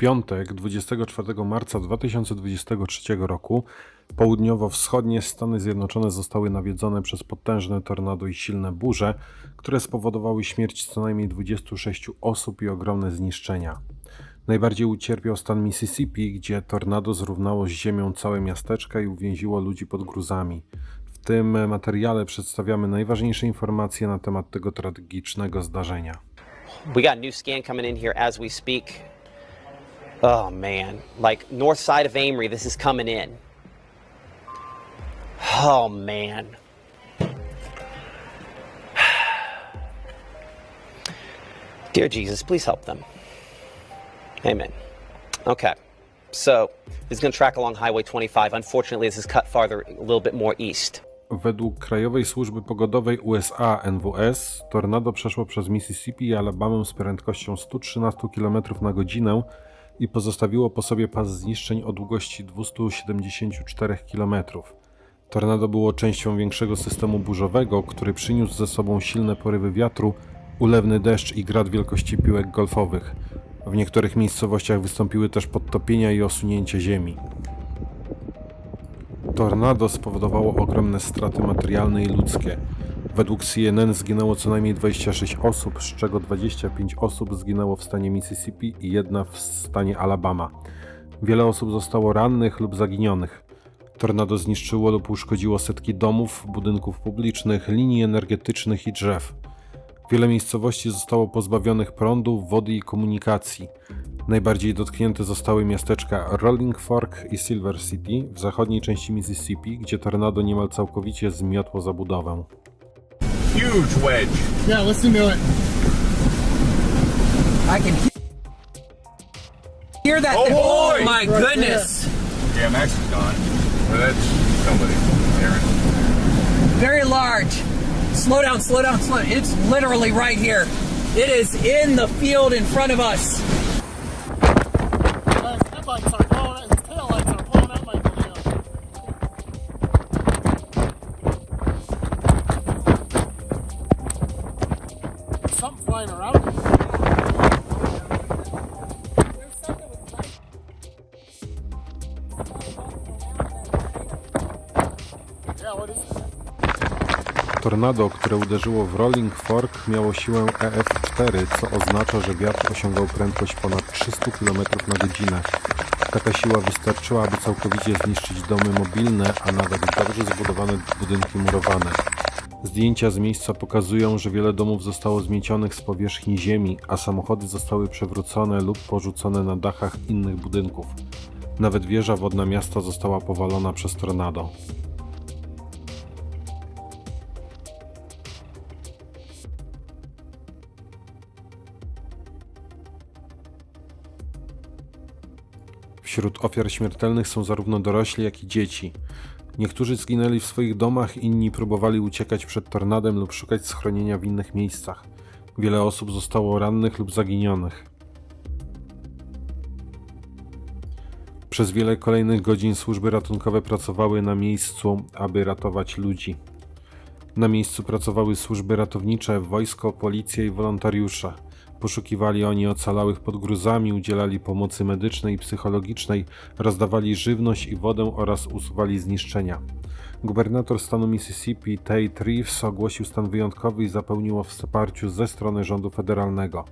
piątek, 24 marca 2023 roku, południowo-wschodnie Stany Zjednoczone zostały nawiedzone przez potężne tornado i silne burze, które spowodowały śmierć co najmniej 26 osób i ogromne zniszczenia. Najbardziej ucierpiał stan Mississippi, gdzie tornado zrównało z ziemią całe miasteczka i uwięziło ludzi pod gruzami. W tym materiale przedstawiamy najważniejsze informacje na temat tego tragicznego zdarzenia. We got new scan coming in here as we speak. Oh man, like north side of Amory, this is coming in. Oh man. Dear Jesus, please help them. Amen. Okay. So, this is going to track along Highway 25. Unfortunately, this is cut farther, a little bit more east. Według Krajowej Służby Pogodowej USA NWS, tornado przeszło przez Mississippi i Alabamę z prędkością 113 km na godzinę i pozostawiło po sobie pas zniszczeń o długości 274 km. Tornado było częścią większego systemu burzowego, który przyniósł ze sobą silne porywy wiatru, ulewny deszcz i grad wielkości piłek golfowych. W niektórych miejscowościach wystąpiły też podtopienia i osunięcie ziemi. Tornado spowodowało ogromne straty materialne i ludzkie. Według CNN zginęło co najmniej 26 osób, z czego 25 osób zginęło w stanie Mississippi i jedna w stanie Alabama. Wiele osób zostało rannych lub zaginionych. Tornado zniszczyło lub uszkodziło setki domów, budynków publicznych, linii energetycznych i drzew. Wiele miejscowości zostało pozbawionych prądu, wody i komunikacji. Najbardziej dotknięte zostały miasteczka Rolling Fork i Silver City w zachodniej części Mississippi, gdzie tornado niemal całkowicie zmiotło zabudowę. Huge wedge. Yeah, listen to it. I can hear that. Oh, thing. boy! Oh, my Right goodness! Yeah, Max is gone. Well, that's somebody. Aaron. Very large. Slow down, slow down, slow. It's literally right here. It is in the field in front of us. Something flying around. Tornado, które uderzyło w Rolling Fork, miało siłę EF4, co oznacza, że wiatr osiągał prędkość ponad 300 km na godzinę. Taka siła wystarczyła, aby całkowicie zniszczyć domy mobilne, a nawet dobrze zbudowane budynki murowane. Zdjęcia z miejsca pokazują, że wiele domów zostało zmiecionych z powierzchni ziemi, a samochody zostały przewrócone lub porzucone na dachach innych budynków. Nawet wieża wodna miasta została powalona przez tornado. Wśród ofiar śmiertelnych są zarówno dorośli, jak i dzieci. Niektórzy zginęli w swoich domach, inni próbowali uciekać przed tornadem lub szukać schronienia w innych miejscach. Wiele osób zostało rannych lub zaginionych. Przez wiele kolejnych godzin służby ratunkowe pracowały na miejscu, aby ratować ludzi. Na miejscu pracowały służby ratownicze, wojsko, policja i wolontariusze. Poszukiwali oni ocalałych pod gruzami, udzielali pomocy medycznej i psychologicznej, rozdawali żywność i wodę oraz usuwali zniszczenia. Gubernator stanu Mississippi Tate Reeves ogłosił stan wyjątkowy i zapełniło wsparciu ze strony rządu federalnego.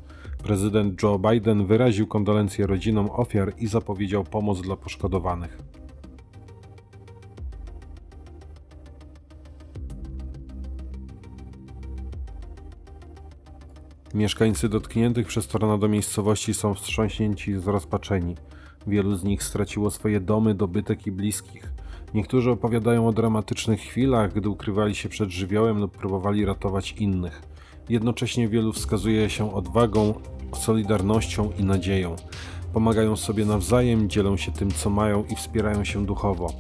Prezydent Joe Biden wyraził kondolencje rodzinom ofiar i zapowiedział pomoc dla poszkodowanych. Mieszkańcy dotkniętych przez tornado miejscowości są wstrząśnięci i zrozpaczeni. Wielu z nich straciło swoje domy, dobytek i bliskich. Niektórzy opowiadają o dramatycznych chwilach, gdy ukrywali się przed żywiołem lub próbowali ratować innych. Jednocześnie wielu wskazuje się odwagą, solidarnością i nadzieją. Pomagają sobie nawzajem, dzielą się tym, co mają i wspierają się duchowo.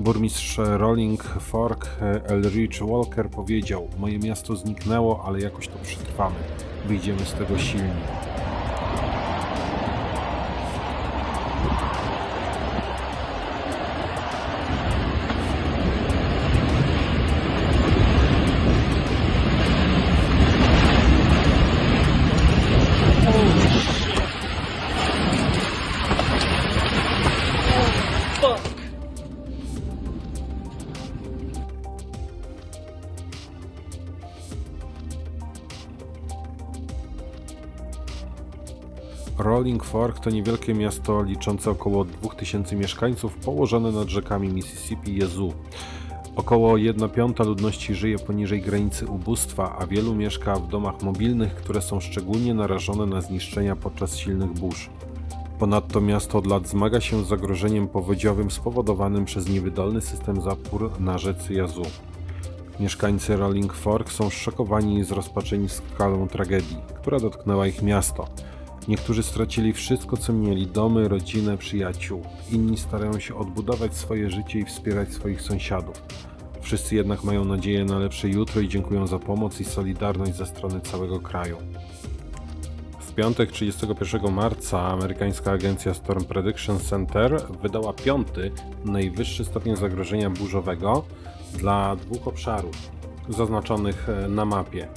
Burmistrz Rolling Fork Elrich Walker powiedział: Moje miasto zniknęło, ale jakoś to przetrwamy. Wyjdziemy z tego silni. Rolling Fork to niewielkie miasto liczące około 2000 mieszkańców położone nad rzekami Mississippi i Yazoo. Około 1 piąta ludności żyje poniżej granicy ubóstwa, a wielu mieszka w domach mobilnych, które są szczególnie narażone na zniszczenia podczas silnych burz. Ponadto miasto od lat zmaga się z zagrożeniem powodziowym spowodowanym przez niewydolny system zapór na rzece Yazoo. Mieszkańcy Rolling Fork są szokowani i zrozpaczeni skalą tragedii, która dotknęła ich miasto. Niektórzy stracili wszystko, co mieli domy, rodzinę, przyjaciół. Inni starają się odbudować swoje życie i wspierać swoich sąsiadów. Wszyscy jednak mają nadzieję na lepsze jutro i dziękują za pomoc i solidarność ze strony całego kraju. Piątek 31 marca amerykańska agencja Storm Prediction Center wydała piąty, najwyższy stopień zagrożenia burzowego dla dwóch obszarów zaznaczonych e, na mapie.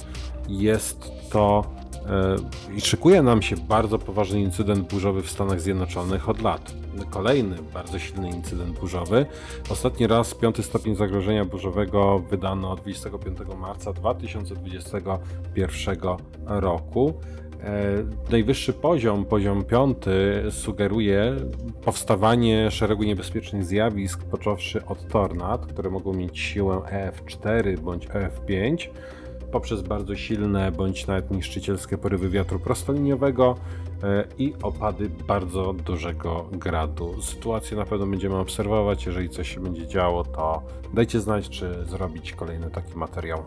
Jest to e, i szykuje nam się bardzo poważny incydent burzowy w Stanach Zjednoczonych od lat. Kolejny bardzo silny incydent burzowy. Ostatni raz piąty stopień zagrożenia burzowego wydano 25 marca 2021 roku. E, Najwyższy poziom, poziom piąty, sugeruje powstawanie szeregu niebezpiecznych zjawisk, począwszy od tornad, które mogą mieć siłę EF4 bądź EF5, poprzez bardzo silne bądź nawet niszczycielskie porywy wiatru prostoliniowego e, i opady bardzo dużego gradu. Sytuację na pewno będziemy obserwować. Jeżeli coś się będzie działo, to dajcie znać, czy zrobić kolejny taki materiał.